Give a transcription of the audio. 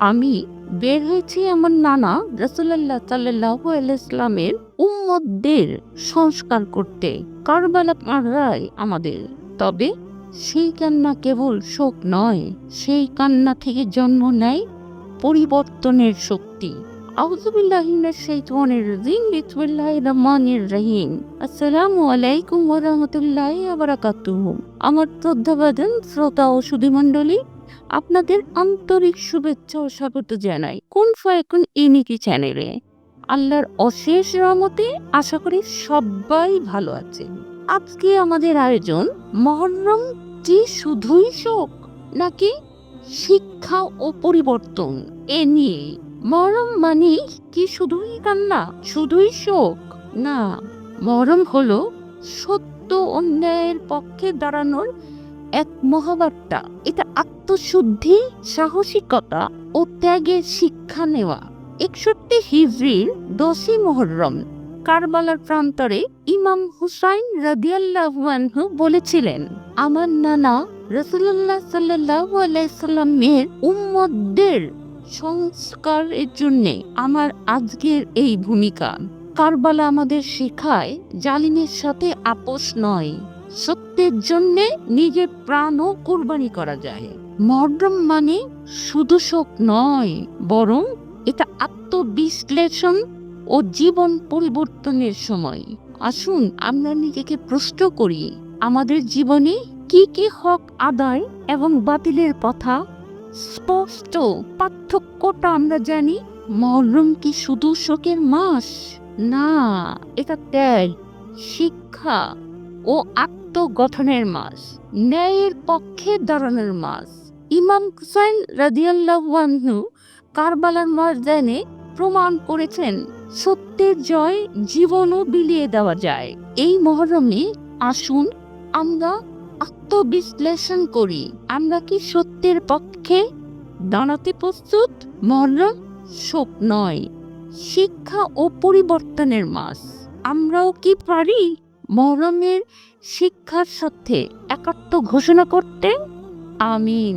আমি বের হয়েছি আমার নানা রসুল্লাহ সাল্লাহ ইসলামের উম্মতদের সংস্কার করতে, কারবালা কাররাই আমাদের। তবে সেই কান্না কেবল শোক নয়, সেই কান্না থেকে জন্ম নেয় পরিবর্তনের শক্তি। আউযুবিল্লাহিমিনাশ শাইতানির রাজিম। বিসমিল্লাহির রহমানির রহিম। আসসালামু আলাইকুম ওয়া রাহমাতুল্লাহি ওয়া বারাকাতুহু। আমার শ্রদ্ধাভাজন শ্রোতা ও সুধীমণ্ডলী আপনাদের আন্তরিক শুভেচ্ছা ও স্বাগত জানাই কোন ফায়াকুন ইনিকি চ্যানেলে। আল্লাহর অশেষ রহমতে আশা করি সবাই ভালো আছেন। আজকে আমাদের আয়োজন মহরম কি শুধুই শোক নাকি শিক্ষা ও পরিবর্তন এ নিয়ে? মরম মানে কি শুধুই কান্না, শুধুই শোক? না মরম হলো সত্য অন্যায়ের পক্ষে দাঁড়ানোর এক মহাবার্তা। এটা আত্মশুদ্ধি, সাহসিকতা ও ত্যাগের শিক্ষা নেওয়া। একষট্টি হিজরির দশই মহরম। কারবালার প্রান্তরে ইমাম হুসাইন রাদিয়াল্লাহু বলেছিলেন, আমার নানা রসুল্লাহ সাল্লাহ আলাইসাল্লামের উম্মতদের সংস্কারের জন্যে আমার আজকের এই ভূমিকা। কারবালা আমাদের শেখায় জালিমের সাথে আপোষ নয়। সত্যের জন্যে নিজের প্রাণও কোরবানি করা যায়। মহরম মানে শুধু শোক নয়, বরং এটা আত্মবিশ্লেষণ ও জীবন পরিবর্তনের সময়। আসুন, আমরা নিজেকে প্রশ্ন করি, আমাদের জীবনে কি কি হক আদায় এবং বাতিলের কথা? স্পষ্ট পার্থক্যটা আমরা জানি, মহরম কি শুধু শোকের মাস? না, এটা ত্যাগ, শিক্ষা ও আত্মগঠনের মাস, ন্যায়ের পক্ষে দাঁড়ানোর মাস। ইমাম হুসাইন রাদিয়াল্লাহু কারবালার ময়দানে প্রমাণ করেছেন, সত্যের জয় জীবনও বিলিয়ে দেওয়া যায়। এই মহরমে আসুন, আমরা আত্মবিশ্লেষণ করি। আমরা কি সত্যের পক্ষে দাঁড়াতে প্রস্তুত? মহরম শোক নয়, শিক্ষা ও পরিবর্তনের মাস। আমরাও কি পারি? মহরমের শিক্ষার সাথে একাত্ম ঘোষণা করতে আমিন।